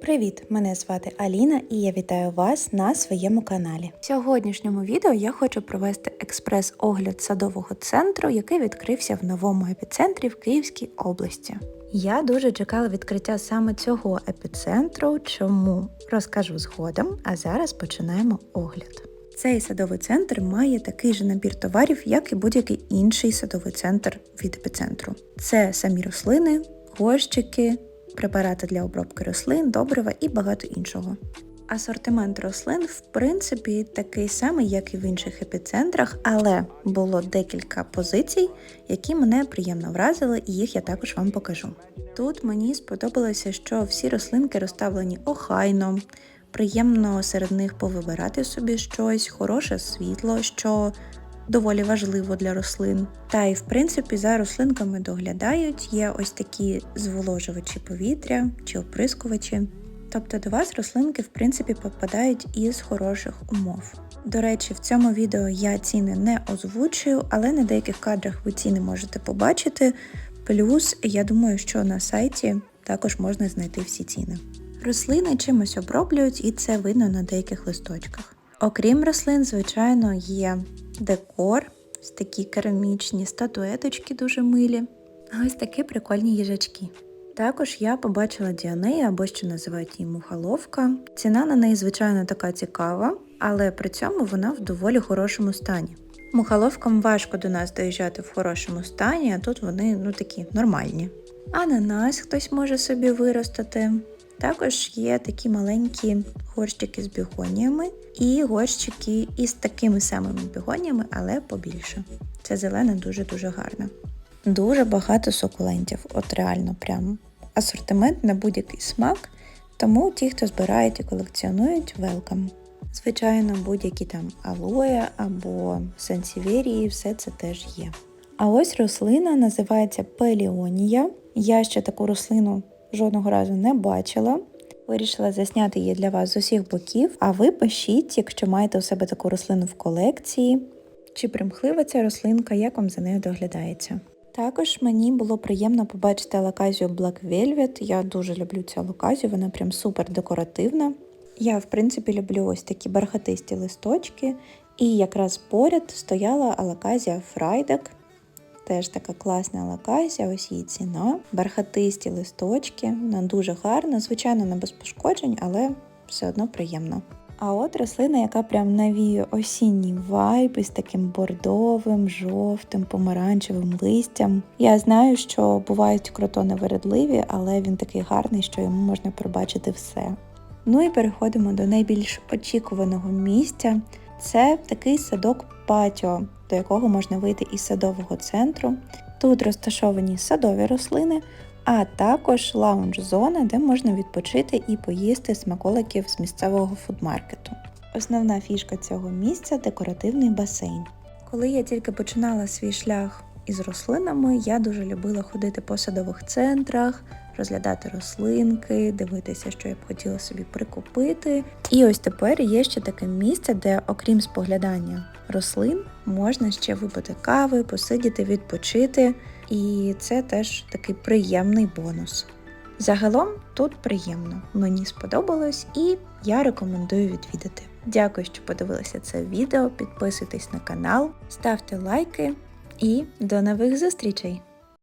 Привіт! Мене звати Аліна і я вітаю вас на своєму каналі. В сьогоднішньому відео я хочу провести експрес-огляд садового центру, який відкрився в новому епіцентрі в Київській області. Я дуже чекала відкриття саме цього епіцентру, чому розкажу згодом, а зараз починаємо огляд. Цей садовий центр має такий же набір товарів, як і будь-який інший садовий центр від епіцентру. Це самі рослини, горщики, препарати для обробки рослин, добрива і багато іншого. Асортимент рослин, в принципі, такий самий, як і в інших епіцентрах, але було декілька позицій, які мене приємно вразили, і їх я також вам покажу. Тут мені сподобалося, що всі рослинки розставлені охайно, приємно серед них повибирати собі щось, хороше світло, що доволі важливо для рослин. Та й в принципі за рослинками доглядають. Є ось такі зволожувачі повітря чи оприскувачі. Тобто до вас рослинки в принципі попадають із хороших умов. До речі, в цьому відео я ціни не озвучую, але на деяких кадрах ви ціни можете побачити. Плюс я думаю, що на сайті також можна знайти всі ціни. Рослини чимось оброблюють, і це видно на деяких листочках. Окрім рослин, звичайно, є декор, ось такі керамічні статуеточки дуже милі, а ось такі прикольні їжачки. Також я побачила діанею, або що називають її мухоловка. Ціна на неї, звичайно, така цікава, але при цьому вона в доволі хорошому стані. Мухоловкам важко до нас доїжджати в хорошому стані, а тут вони ну такі нормальні. Ананас хтось може собі виростити. Також є такі маленькі горщики з бігоніями і горщики із такими самими бігоніями, але побільше. Це зелене дуже-дуже гарне. Дуже багато сукулентів, от реально прям. Асортимент на будь-який смак, тому ті, хто збирають і колекціонують, велкам. Звичайно, будь-які там алоє або сансіверії, все це теж є. А ось рослина називається пеліонія. Я ще таку рослину жодного разу не бачила. Вирішила засняти її для вас з усіх боків, а ви пишіть, якщо маєте у себе таку рослину в колекції, чи примхлива ця рослинка, як вам за нею доглядається. Також мені було приємно побачити алаказію Black Velvet. Я дуже люблю цю алаказію, вона прям супер декоративна. Я, в принципі, люблю ось такі бархатисті листочки, і якраз поряд стояла алаказія Фрайдек. Теж така класна алаказія, ось її ціна. Бархатисті листочки, вона дуже гарна, звичайно, не без пошкоджень, але все одно приємно. А от рослина, яка прям навіює осінній вайб із таким бордовим, жовтим, помаранчевим листям. Я знаю, що бувають кротони вередливі, але він такий гарний, що йому можна пробачити все. Ну і переходимо до найбільш очікуваного місця. Це такий садок патіо, до якого можна вийти із садового центру. Тут розташовані садові рослини, а також лаунж-зона, де можна відпочити і поїсти смаколиків з місцевого фудмаркету. Основна фішка цього місця декоративний басейн. Коли я тільки починала свій шлях із рослинами, я дуже любила ходити по садових центрах, розглядати рослинки, дивитися, що я б хотіла собі прикупити. І ось тепер є ще таке місце, де, окрім споглядання рослин, можна ще випити кави, посидіти, відпочити. І це теж такий приємний бонус. Загалом тут приємно, мені сподобалось і я рекомендую відвідати. Дякую, що подивилися це відео. Підписуйтесь на канал, ставте лайки і до нових зустрічей!